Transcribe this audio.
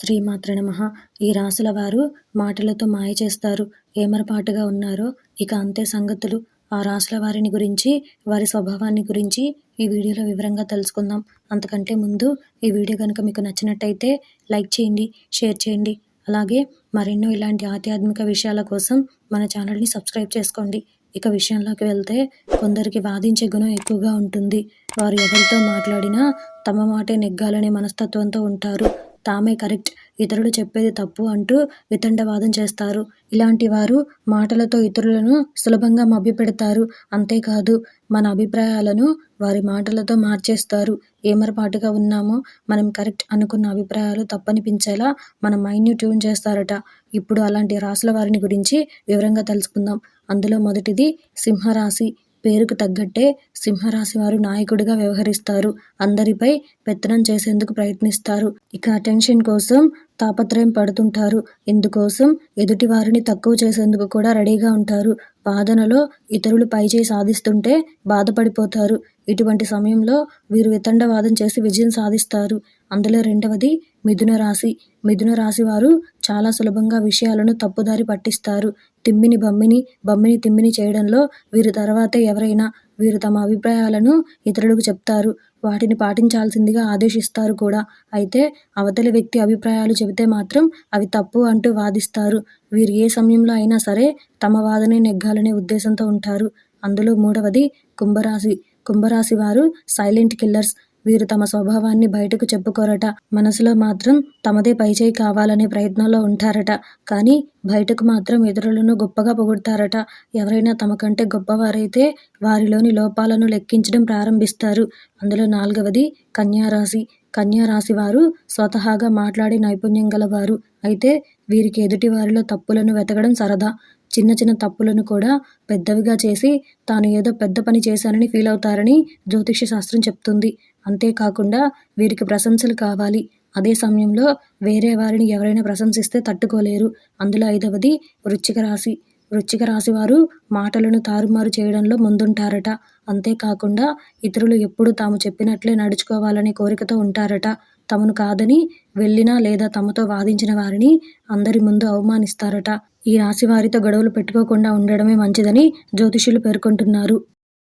శ్రీమాత్ర నమః. ఈ రాసుల వారు మాటలతో మాయ చేస్తారు. ఏమరపాటుగా ఉన్నారో ఇక అంతే సంగతులు. ఆ రాసుల వారిని గురించి వారి స్వభావాన్ని గురించి ఈ వీడియోలో వివరంగా తెలుసుకుందాం. అంతకంటే ముందు ఈ వీడియో కనుక మీకు నచ్చినట్టయితే లైక్ చేయండి షేర్ చేయండి. అలాగే మరెన్నో ఇలాంటి ఆధ్యాత్మిక విషయాల కోసం మన ఛానల్ని సబ్స్క్రైబ్ చేసుకోండి. ఇక విషయంలోకి వెళ్తే కొందరికి వాదించే గుణం ఎక్కువగా ఉంటుంది. వారు ఎవరితో మాట్లాడినా తమ మాటే నెగ్గాలనే మనస్తత్వంతో ఉంటారు. తామే కరెక్ట్. ఇతరులు చెప్పేది తప్పు అంటూ వితండవాదం చేస్తారు. ఇలాంటి వారు మాటలతో ఇతరులను సులభంగా మభ్యపెడతారు. అంతేకాదు మన అభిప్రాయాలను వారి మాటలతో మార్చేస్తారు. ఏమరపాటుగా ఉన్నామో మనం కరెక్ట్ అనుకున్న అభిప్రాయాలు తప్పనిపించేలా మన మైండ్ని ట్యూన్ చేస్తారట. ఇప్పుడు అలాంటి రాసుల వారిని గురించి వివరంగా తెలుసుకుందాం. అందులో మొదటిది సింహరాశి. పేరుకు తగ్గట్టే సింహరాశి వారు నాయకుడిగా వ్యవహరిస్తారు. అందరిపై పెత్తనం చేసేందుకు ప్రయత్నిస్తారు. ఇక అటెన్షన్ కోసం తాపత్రయం పడుతుంటారు. ఇందుకోసం ఎదుటి వారిని తక్కువ చేసేందుకు కూడా రెడీగా ఉంటారు. వాదనలో ఇతరులు పైచేయి సాధిస్తుంటే బాధపడిపోతారు. ఇటువంటి సమయంలో వీరు వితండవాదం చేసి విజయం సాధిస్తారు. అందులో రెండవది మిథున రాశి. మిథున రాశి వారు చాలా సులభంగా విషయాలను తప్పుదారి పట్టిస్తారు. తిమ్మిని బమ్మిని బమ్మిని తిమ్మిని చేయడంలో వీరి తర్వాతే ఎవరైనా వీరు తమ అభిప్రాయాలను ఇతరులకు చెప్తారు. వాటిని పాటించాల్సిందిగా ఆదేశిస్తారు కూడా. అయితే అవతలి వ్యక్తి అభిప్రాయాలు చెబితే మాత్రం అవి తప్పు అంటూ వాదిస్తారు. వీరు ఏ సమయంలో అయినా సరే తమ వాదనే నెగ్గాలనే ఉద్దేశంతో ఉంటారు. అందులో మూడవది కుంభరాశి. కుంభరాశి వారు సైలెంట్ కిల్లర్స్. వీరు తమ స్వభావాన్ని బయటకు చెప్పుకోరట. మనసులో మాత్రం తమదే పైచేయి కావాలనే ప్రయత్నంలో ఉంటారట. కానీ బయటకు మాత్రం ఇతరులను గొప్పగా పొగుడతారట. ఎవరైనా తమ కంటే గొప్పవారైతే వారిలోని లోపాలను లెక్కించడం ప్రారంభిస్తారు. అందులో నాలుగవది కన్యారాశి. కన్యారాశి వారు స్వతహాగా మాట్లాడే నైపుణ్యం గలవారు. అయితే వీరికి ఎదుటి వారిలో తప్పులను వెతకడం సరదా. చిన్న చిన్న తప్పులను కూడా పెద్దవిగా చేసి తాను ఏదో పెద్ద పని చేశానని ఫీల్ అవుతారని జ్యోతిష్య శాస్త్రం చెప్తుంది. అంతేకాకుండా వీరికి ప్రశంసలు కావాలి. అదే సమయంలో వేరే వారిని ఎవరైనా ప్రశంసిస్తే తట్టుకోలేరు. అందులో ఐదవది వృశ్చిక రాశి. వృశ్చిక రాశి వారు మాటలను తారుమారు చేయడంలో ముందుంటారట. అంతేకాకుండా ఇతరులు ఎప్పుడు తాము చెప్పినట్లే నడుచుకోవాలనే కోరికతో ఉంటారట. తమను కాదని వెళ్ళినా లేదా తమతో వాదించిన వారిని అందరి ముందు అవమానిస్తారట. ఈ రాశి వారితో గొడవలు పెట్టుకోకుండా ఉండడమే మంచిదని జ్యోతిషులు పేర్కొంటున్నారు.